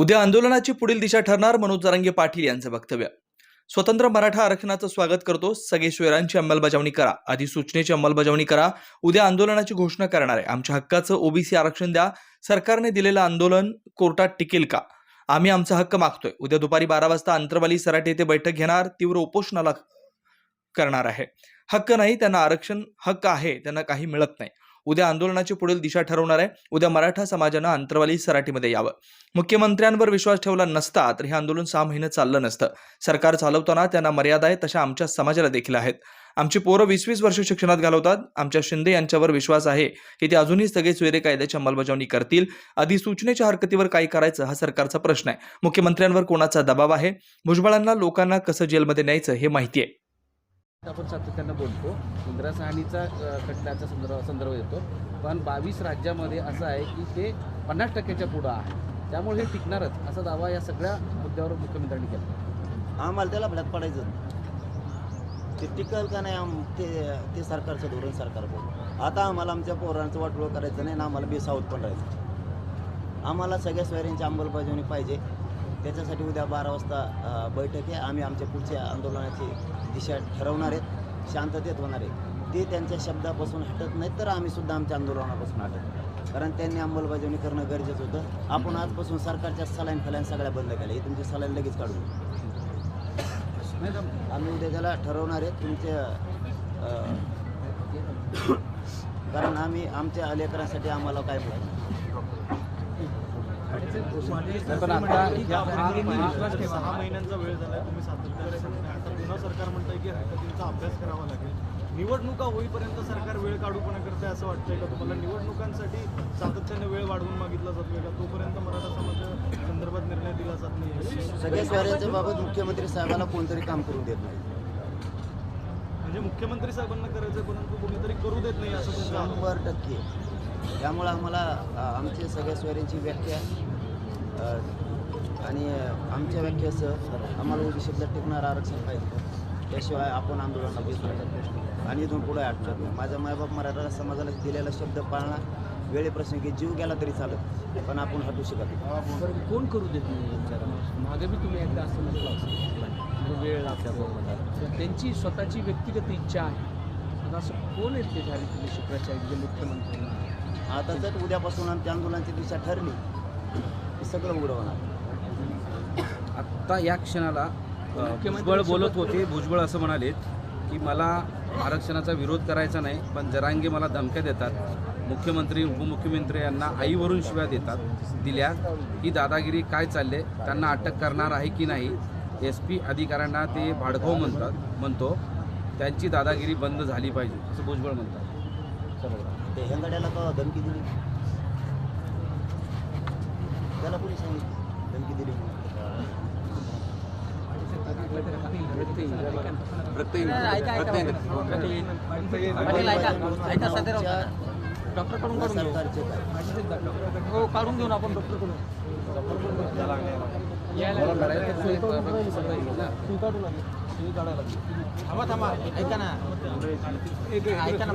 उद्या आंदोलनाची पुढील दिशा ठरणार मनोज जरांगे पाटील यांचं वक्तव्य. स्वतंत्र मराठा आरक्षणाचं स्वागत करतो. सगळे स्वैरांची अंमलबजावणी करा. अधिसूचनेची अंमलबजावणी करा. उद्या आंदोलनाची घोषणा करणार आहे. आमच्या हक्काचं ओबीसी आरक्षण द्या. सरकारने दिलेलं आंदोलन कोर्टात टिकेल का? आम्ही आमचा हक्क मागतोय. उद्या दुपारी बारा वाजता अंतरवाली सराटे येथे बैठक घेणार. तीव्र उपोषणाला करणार आहे. हक्क नाही त्यांना आरक्षण हक्क आहे त्यांना काही मिळत नाही. उद्या आंदोलनाची पुढील दिशा ठरवणार आहे. उद्या मराठा समाजानं अंतरवाली सराटीमध्ये यावं. मुख्यमंत्र्यांवर विश्वास ठेवला नसता तर हे आंदोलन सहा महिने चाललं नसतं. सरकार चालवताना त्यांना मर्यादा आहे तशा आमच्या समाजाला देखील आहेत. आमची पोरं वीस वीस वर्ष शिक्षणात घालवतात. आमच्या शिंदे यांच्यावर विश्वास आहे की ते अजूनही सगळे सोयरे कायद्याची अंमलबजावणी करतील. अधिसूचनेच्या हरकतीवर काय करायचं हा सरकारचा प्रश्न आहे. मुख्यमंत्र्यांवर कोणाचा दबाव आहे? भुजबळांना लोकांना कसं जेलमध्ये न्यायचं हे माहिती आहे. आपण सातत्यानं बोलतो. इंदिरा खटल्याचा संदर्भ संदर्भ येतो पण बावीस राज्यामध्ये असं आहे की ते पन्नास टक्क्याच्या पुढं आहे. त्यामुळे हे टिकणारच असा दावा या सगळ्या मुद्द्यावर मुख्यमंत्र्यांनी केला. आम्हाला त्याला भडक पडायचं ते टिकल का नाही आम ते ते सरकारचं धोरण सरकार बोल आता आम्हाला आमच्या पोरांचं वाटोळ करायचं नाही ना आम्हाला बेसावत पण राहायचं आम्हाला सगळ्या सोयऱ्यांची अंमलबजावणी पाहिजे. त्याच्यासाठी उद्या बारा वाजता बैठक आहे. आम्ही आमच्या पुढच्या आंदोलनाची दिशा ठरवणार आहेत शांततेत होणार आहे ते त्यांच्या शब्दापासून हटत नाहीत तर आम्ही सुद्धा आमच्या आंदोलनापासून हटत कारण त्यांनी अंमलबजावणी करणं गरजेचं होतं. आपण आजपासून सरकारच्या सलाईन फलाईन सगळ्या बंद केल्या. हे तुमची सलाईन लगेच काढू आम्ही उद्या त्याला ठरवणार आहे तुमच्या कारण आम्ही आमच्या लेकरांसाठी आम्हाला काय बोलतो पण आता सहा महिन्यांचा वेळ झालाय तुम्ही सातत्याने. आता पुन्हा सरकार म्हणतंय की हरकतींचा अभ्यास करावा लागेल. निवडणुका होईपर्यंत सरकार वेळ काढूपणा करते असं वाटतंय का तुम्हाला? निवडणुकांसाठी सातत्याने वेळ वाढवून मागितला जातोय का? तोपर्यंत मराठा समाजा संदर्भात निर्णय दिला जात नाही. सगळ्या स्वाऱ्यांच्या बाबत मुख्यमंत्री साहेबाला कोणतरी काम करून देत नाही. म्हणजे मुख्यमंत्री साहेबांना करायचं परंतु कोणीतरी करू देत नाही असं. शंभर टक्के. त्यामुळं आम्हाला आमच्या सगळ्या स्वाऱ्यांची व्याख्या आणि आमच्या व्याख्यासह आम्हाला ओबीसीतलं टिकणारं आरक्षण पाहिजे. त्याशिवाय आपण आंदोलनाला बसू आणि इथून पुढे नाही. माझा मायबाप मराठा समाजाला दिलेला शब्द पाळणार वेळेप्रसंगी जीव गेला तरी चालत पण आपण हटू शकत कोण करू देत नाही मागे बी तुम्ही एकदा असं म्हटलं असं वेळ लागल्या त्यांची स्वतःची व्यक्तिगत इच्छा आहे. आता असं कोण आहेत ते झाले तुम्ही शुक्राचार्य मुख्यमंत्री आता जर उद्यापासून आमच्या आंदोलनाची दिशा ठरली सगळं उघडं होणार. आत्ता या क्षणाला भुजबळ बोलत होते भुजबळ असं म्हणालेत की मला आरक्षणाचा विरोध करायचा नाही पण जरांगे मला धमक्या देतात. मुख्यमंत्री उपमुख्यमंत्री यांना आईवरून शिव्या देतात दिल्या ही दादागिरी काय चालले त्यांना अटक करणार आहे की नाही एस पी अधिकाऱ्यांना ते भाडखाऊ म्हणतात म्हणतो त्यांची दादागिरी बंद झाली पाहिजे असं भुजबळ म्हणतात. धमकी दिली. त्याला कोणी सांगितलं? धमकी दिली डॉक्टरकडून काढून घेऊ हो काढून घेऊ ना आपण यायला थांबा थांबा ऐका ना ऐका ना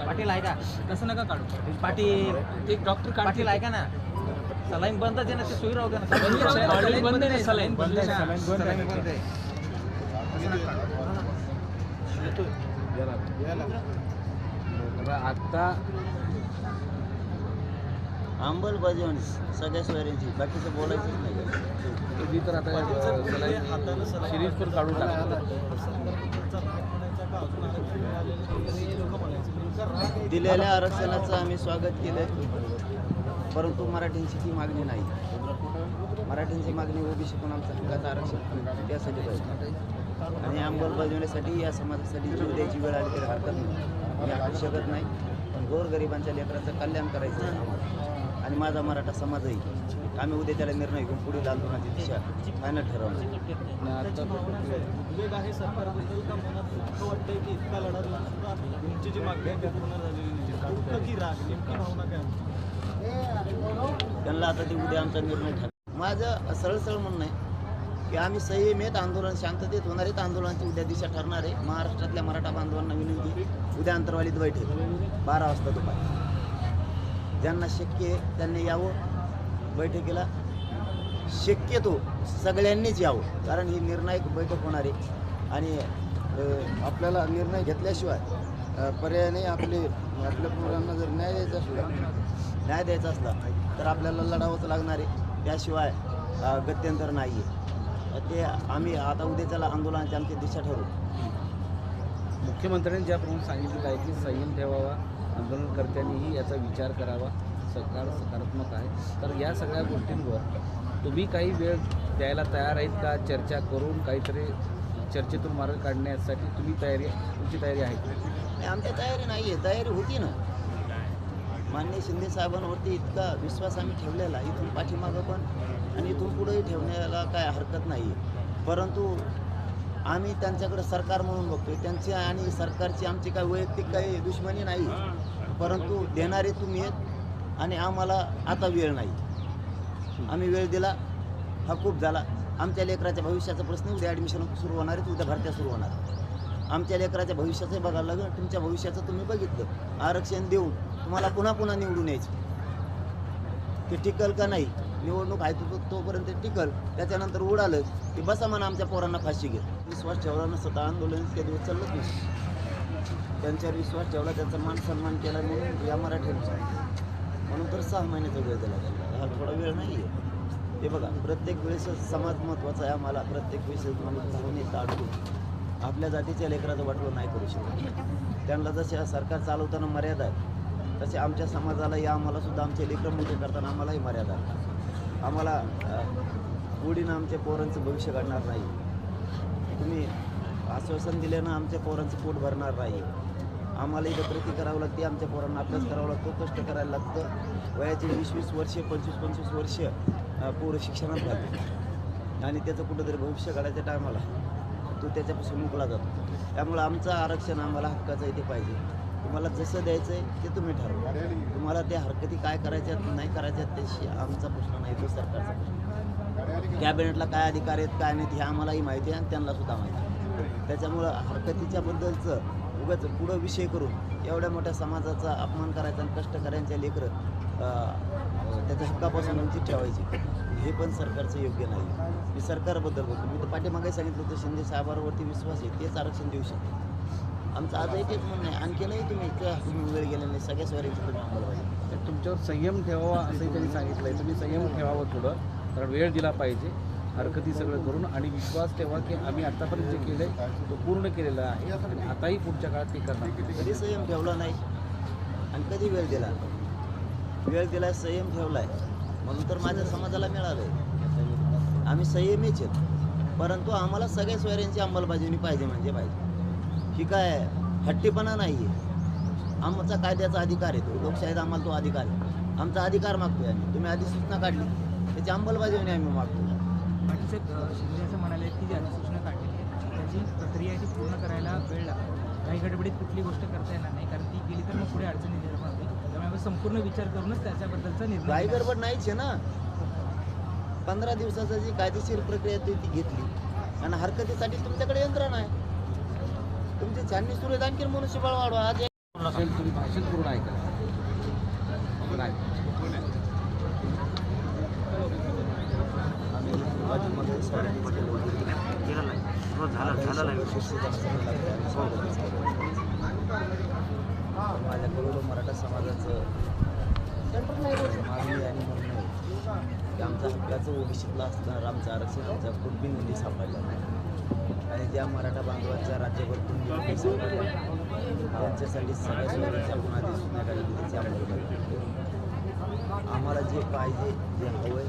पाटील ऐका तसं नका काढू पाटील एक डॉक्टर पाटील ऐका ना सलाईन बंद आहे ना ते सुई राहू द्या ना सलाईन बंद नाही सलाईन बंद आहे सलाईन बंद आहे आता अंमलबजावणी सगळ्या सोयऱ्यांची बाकीचं बोलायचंच नाही. तर आता सिरीज पण काढून दिलेल्या आरक्षणाचं आम्ही स्वागत केलं परंतु मराठींची ती मागणी नाही. मराठींची मागणी ओबीसी पण आमचं हक्काचं आरक्षण त्यासाठी पाहिजे. आणि अंमलबजावणीसाठी या समाजासाठी जीव द्यायची वेळ आली तरी हरकत नाही. शकत नाही. पण गोरगरिबांच्या लेकराचं कल्याण करायचं आहे. आम्हाला आणि माझा मराठा समाजही. आम्ही उद्या त्याला निर्णय घेऊन पुढील आंदोलनाची दिशा फायनल ठरवणार. त्यांना आता ते उद्या आमचा निर्णय ठर माझं सरळ सरळ म्हणणं आहे की आम्ही संयमित आंदोलन शांततेत होणार आहेत आंदोलनाची उद्या दिशा ठरणार आहे. महाराष्ट्रातल्या मराठा बांधवांना विनंती उद्या अंतरवालीत बैठक बारा वाजता दुपारी. ज्यांना शक्य आहे त्यांनी यावं. बैठकीला शक्यतो सगळ्यांनीच यावं कारण ही निर्णायक बैठक होणार आहे. आणि आपल्याला निर्णय घेतल्याशिवाय पर्यायाने पर्याय नाही आपले आपल्या पोरांना जर न्याय द्यायचा असला न्याय द्यायचा असला तर आपल्याला लढावंच लागणार आहे. त्याशिवाय गत्यंतर नाही आहे ते आम्ही आता उद्याच्याला आंदोलनाची आमची दिशा ठरवू. मुख्यमंत्र्यांनी ज्याप्रमाणे सांगितलं आहे की संयम ठेवावा. आंदोलनकर्त्यांनीही याचा विचार करावा. सरकार सकारात्मक आहे. तर या सगळ्या गोष्टींवर तुम्ही काही वेळ द्यायला तयार आहेत का? चर्चा करून काहीतरी चर्चेतून मार्ग काढण्यासाठी तुम्ही तयारी तुमची तयारी आहे आमची तयारी नाही आहे तयारी होती ना. मान्य शिंदे साहेबांवरती इतका विश्वास आम्ही ठेवलेला. इथून पाठीमागं पण आणि इथून पुढेही ठेवण्याला काय हरकत नाही आहे परंतु आम्ही त्यांच्याकडे सरकार म्हणून बघतोय. त्यांची आणि सरकारची आमची काय वैयक्तिक काही दुश्मनी नाही. परंतु देणारे तुम्ही आहेत आणि आम्हाला आता वेळ नाही. आम्ही वेळ दिला हा खूप झाला. आमच्या लेकराच्या भविष्याचा प्रश्न उद्या ॲडमिशन सुरू होणार आहेत उद्या भरत्या सुरू होणार. आमच्या लेकराच्या भविष्याचं बघायला लागेल तुमच्या भविष्याचं तुम्ही बघितलं. आरक्षण देऊन तुम्हाला पुन्हा पुन्हा निवडून यायचं. ते टिकल का नाही? निवडणूक आहे तो तोपर्यंत टिकल. त्याच्यानंतर उडालं की बसा म्हणा आमच्या पोरांना फाशी घे. विश्वास ठेवला नसतं आंदोलन इतके दिवस चाललंच नाही. त्यांच्यावर विश्वास ठेवला त्यांचा मान सन्मान केला म्हणून या मराठ्यांचा म्हणून तर सहा महिन्याचा वेळ दिला. त्यांना हा थोडा वेळ नाही आहे हे बघा प्रत्येक वेळेस समाज महत्त्वाचा आहे आम्हाला. प्रत्येक वेळेस आम्ही धावून येतं अडकून आपल्या जातीच्या लेकराचं वाटलं नाही करू शकत. त्यांना जसे सरकार चालवताना मर्यादा आहे तसे आमच्या समाजाला या आम्हाला सुद्धा आमचे लेकरं मोठे करताना आम्हालाही मर्यादा आम्हाला पुढीनं आमच्या पोरांचं भविष्य घडणार नाही. तुम्ही आश्वासन दिल्यानं आमच्या पोरांचं पोट भरणार नाही. आम्हाला इथं प्रती करावं लागते आमच्या पोरांना अभ्यास करावा लागतो कष्ट करायला लागतं. वयाचे वीस वीस वर्ष पंचवीस पंचवीस वर्ष पोरं शिक्षणात घालते आणि त्याचं कुठंतरी भविष्य काढायच्या टायमाला तो त्याच्यापासून मुकला जातो. त्यामुळं आमचं आरक्षण आम्हाला हक्काचं इथे पाहिजे. तुम्हाला जसं द्यायचं आहे ते तुम्ही ठरवा. तुम्हाला त्या हरकती काय करायच्या नाही करायच्या त्याशी आमचा प्रश्न नाही तो सरकारचा प्रश्न कॅबिनेटला काय अधिकार आहेत काय नाहीत हे आम्हालाही माहिती आहे आणि त्यांना सुद्धा माहिती आहे. त्याच्यामुळं हरकतीच्या बद्दलचं उगाच पुढं विषय करून एवढ्या मोठ्या समाजाचा अपमान करायचा आणि कष्ट करायच्या लेकरं त्याच्या हक्कापासून वंचित ठेवायची हे पण सरकारचं योग्य नाही. मी सरकारबद्दल बोलतो. मी तर पाठीमागे सांगितलं होतं शिंदे साहेबांवरती विश्वास आहे तेच आरक्षण देऊ शकते आमचं आजही तेच म्हणणं आहे. आणखीनही तुम्ही तुम्ही वेळ गेला नाही सगळ्या स्वारींची तुम्ही अंमलबजावणी तर तुमच्यावर संयम ठेवावा असंही त्यांनी सांगितलं आहे तुम्ही संयम ठेवावं थोडं. कारण वेळ दिला पाहिजे. हरकती सगळं करून आणि विश्वास ठेवा की आम्ही आतापर्यंत जे केलं आहे तो पूर्ण केलेला आहे. आणि आताही पुढच्या काळात ते करणार. कधी संयम ठेवला नाही आणि कधी वेळ दिला? वेळ दिला संयम ठेवलाय. म्हणून तर माझ्या समाजाला मिळालंय. आम्ही संयमीच आहेत. परंतु आम्हाला सगळ्या सोयऱ्यांची अंमलबजावणी पाहिजे म्हणजे पाहिजे. ही काय हट्टीपणा नाही आहे आमचा कायद्याचा अधिकार आहे तो. लोकशाहीत आम्हाला तो अधिकार आहे. आमचा अधिकार मागतोय आम्ही. तुम्ही अधिसूचना काढली. त्याची अंमलबजावणी आम्ही मागतो शिंदे असं म्हणाले की जी अधिसूचना काढलेली आहे त्याची प्रक्रिया ती पूर्ण करायला वेळ लागतो. काही गडबडीत कुठली गोष्ट करता येणार नाही कारण ती केली तर मग पुढे अडचणी निर्माण त्यामुळे आपण संपूर्ण विचार करूनच त्याच्याबद्दलचा निर्णय काही. गडबड नाहीच आहे ना. पंधरा दिवसाचा जी कायदेशीर प्रक्रिया ती ती घेतली. आणि हरकतीसाठी तुमच्याकडे यंत्रणा आहे. तुमची छाननी सुरू आहेत. आणखी मनुष्यबळ वाढवा. आज असेल तुम्ही भाषण पूर्ण ऐका. माझ्या करोडो मराठा समाजाचं मागणी आणि म्हणणं आहे की आमच्या हक्काचं ओबीसीतलं असताना आमचं आरक्षण आमच्या कुटुंबीमध्ये सापडलं नाही. आणि ज्या मराठा बांधवांच्या राज्यभर कुटुंबी सापडल्या त्यांच्यासाठी सगळ्या त्याची अंमलबजावणी आम्हाला जे पाहिजे जे हवंय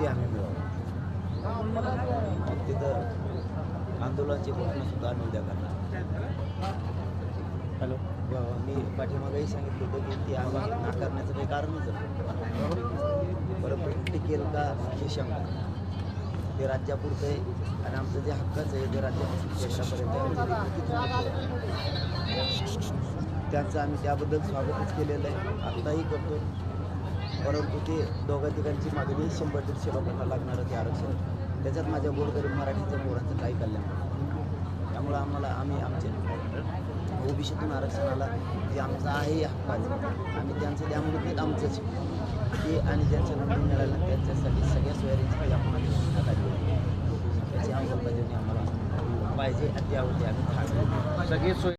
ते आम्ही मिळवू मग तिथं आंदोलनाची घोषणा सुद्धा आम्ही उद्या करणार. हॅलो. मी पाठीमागेही सांगितलं होतं की ती आम्ही नाकारण्याचं काही कारणच परंतु टिकेल का? ही शंका. ते राज्यापुरतं आहे आणि आमचं जे हक्काचं आहे ते राज्यापासून त्यांचं आम्ही त्याबद्दल स्वागतच केलेलं आहे. आत्ताही करतो. परंतु ते दोघा तिघांची मागणी शंभर दीडशे लोकांना लागणारं ते आरक्षण. त्याच्यात माझ्या गोरगरीब मराठीच्या मोराचं काही कल्याण त्यामुळं आम्हाला आम्ही आमचे ओबीसीतून आरक्षणाला जे आमचं आहे हक्काचं. आम्ही त्यांचं त्यामुळे ते आमचंच ते आणि ज्यांच्या नंबर मिळाल्या त्यांच्यासाठी सगळ्या सोयरीची आपण त्याची अंमलबजावणी आम्हाला पाहिजे अद्यावधी आम्ही सगळे सोय